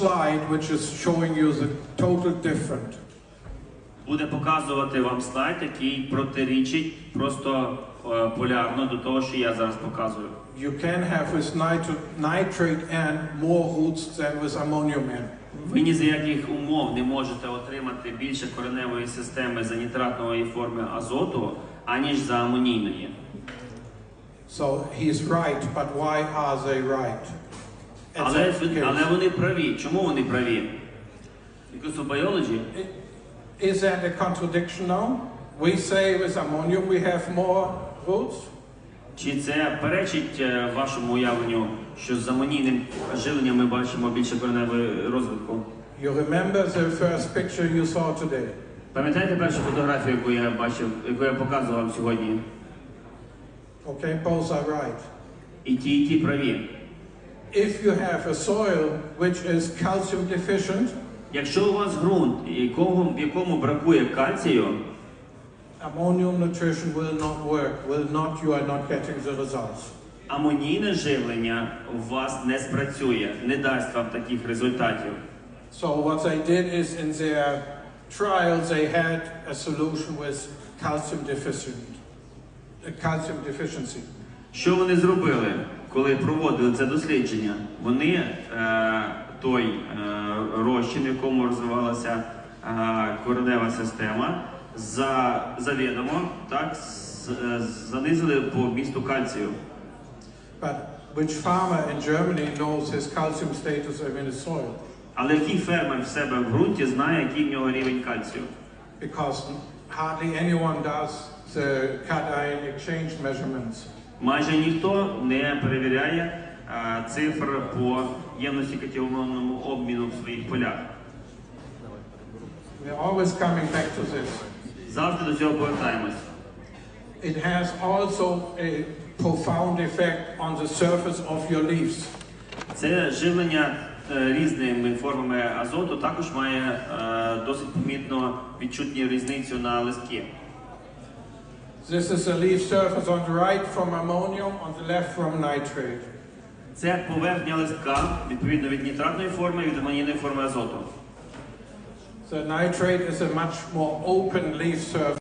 slide which is showing you the total different. Буде показувати вам слайд, який протирічить просто е, полярно до того, що я зараз показую. You can have with nitrate N more roots than with ammonium N. Ви ні за яких умов не можете отримати більше кореневої системи за нітратної форми азоту, аніж за амонійної. So he's right, but why are they right? Але, але вони праві. Чому вони праві? Because of biology. Is that a contradiction now? We say with ammonium we have more roots. Чи це перечить е, вашому уявленню, що з амонійним живленням ми бачимо більше кореневої розвитку? You remember the first picture you saw today? Пам'ятаєте першу фотографію, яку я бачив, яку я показував сьогодні? Okay, both are right. І ті, і ті праві. If you have a soil which is calcium deficient, Якщо у вас ґрунт, якому, в якому бракує кальцію, ammonium nutrition will not work, will not, you are not getting the results. амонійне живлення у вас не спрацює, не дасть вам таких результатів. So what they did is in their trials they had a solution with calcium deficient, calcium deficiency. Що вони зробили, коли проводили це дослідження? Вони е, той е, розчин, в якому розвивалася е, коренева система, за завідомо так занизили по місту кальцію. But which farmer in Germany knows his calcium status in his soil? Але який фермер в себе в ґрунті знає, який в нього рівень кальцію? Because hardly anyone does the cation exchange measurements. Майже ніхто не перевіряє цифр по ємності катіонному обміну в своїх полях. We're always coming back to this. Завжди до цього повертаємось. It has also a profound effect on the surface of your leaves. Це живлення е, різними формами азоту також має е, досить помітно відчутні різницю на листки. This is the leaf surface on the right from ammonium, on the left from nitrate. Це поверхня листка відповідно від нітратної форми і від амонійної форми азоту. The nitrate is a much more open leaf surface.